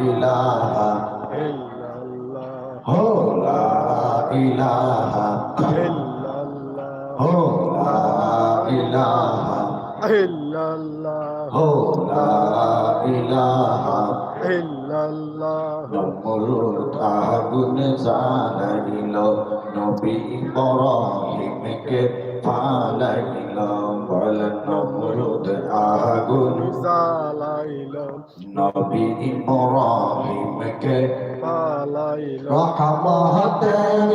ইলাহা হো লা ইলাহা হো লা ইলাহা হো লা ইলাহা নমরুদ আগুন জ্বালাইল নবী ইব্রাহিমকে ফালাইল বল নমরুদ আগুন জালাইলো নবী ইব্রাহিমকে রহমতের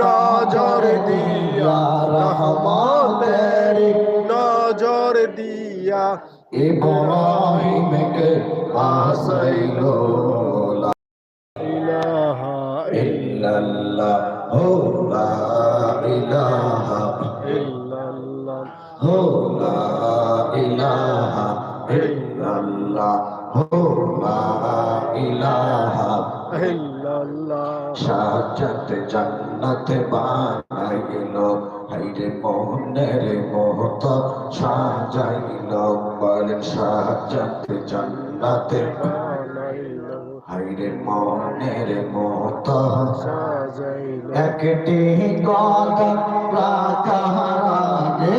নজর দিয়া রহমতের নজর দিয়া ইব্রাহিমকে বাসাইল ইলাহা ইল্লাল্লাহ হো লা ইলাহা ইল্লাল্লাহ হো লা ইলাহা ইল্লাল্লাহ। সাজাতে জান্নাতে বানাইল। হাইরে মোহনের মত সাজাইল। বলেন সাজাতে জান্নাতে হাইরে মনের মত একটি কদম রাখা আগে,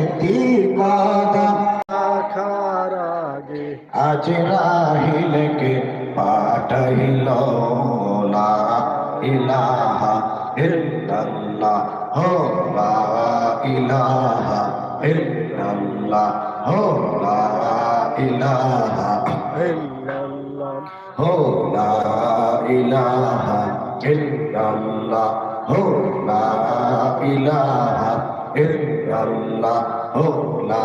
একটি কদম আজ রাহিলকে পাঠাইল লা ইলাহা ইল্লাল্লাহ, হো লা ইলাহা ইল্লাল্লাহ, হো লা ইলাহা ইল্লাল্লাহ, হো লা ইলাহা ইল্লাল্লাহ, হো লা ইলাহা ইল্লাল্লাহ, হো লা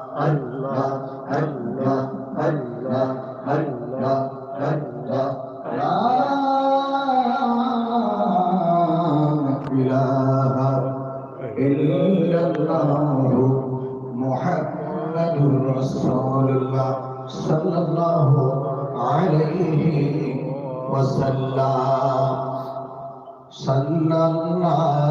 صلى الله عليه وسلم. صلى الله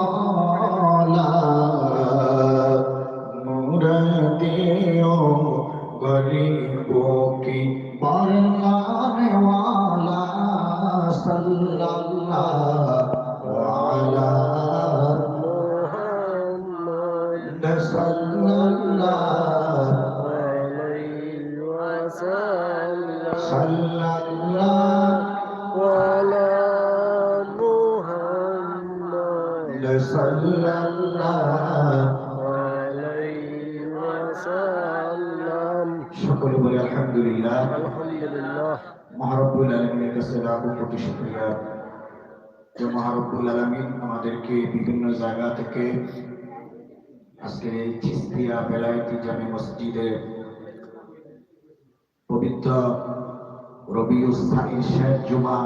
صلى الله وعلى محمد صلى الله عليه وسلم صلى الله وعلى محمد صلى الله عليه وسلم. شكرا لله الحمد لله. الحمد لله. মহারব্বুল আলমিনের কাছে লাখো কোটি শুক্রিয়া। যে মহারব্বুল আলমিন আমাদেরকে বিভিন্ন জায়গা থেকে আজকের এই চিস্তিয়া বেলায়েতি জামে মসজিদে পবিত্র রবিউস্থানীর শেষ জুমা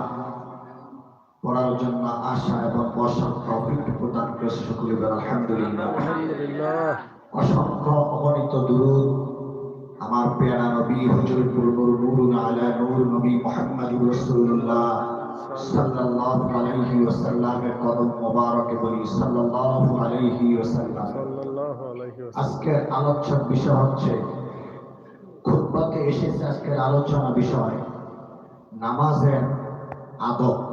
পড়ার জন্য আশা এবং বসার তৌফিক প্রদান করে সকলে আলহামদুলিল্লাহ। অসংখ্য অগণিত দুরুদ আমার পেয়ারা নবী হুজুরপুর নূর نور আলা محمد رسول মুহাম্মদুর রাসূলুল্লাহ সাল্লাল্লাহু আলাইহি وسلم قدم মোবারকে বলি সাল্লাল্লাহু আলাইহি ওয়াসাল্লাম। وسلم আজকের আলোচ্য বিষয় হচ্ছে খুতবাতে এসেছে আজকের আলোচনা বিষয়। নামাজের আদব।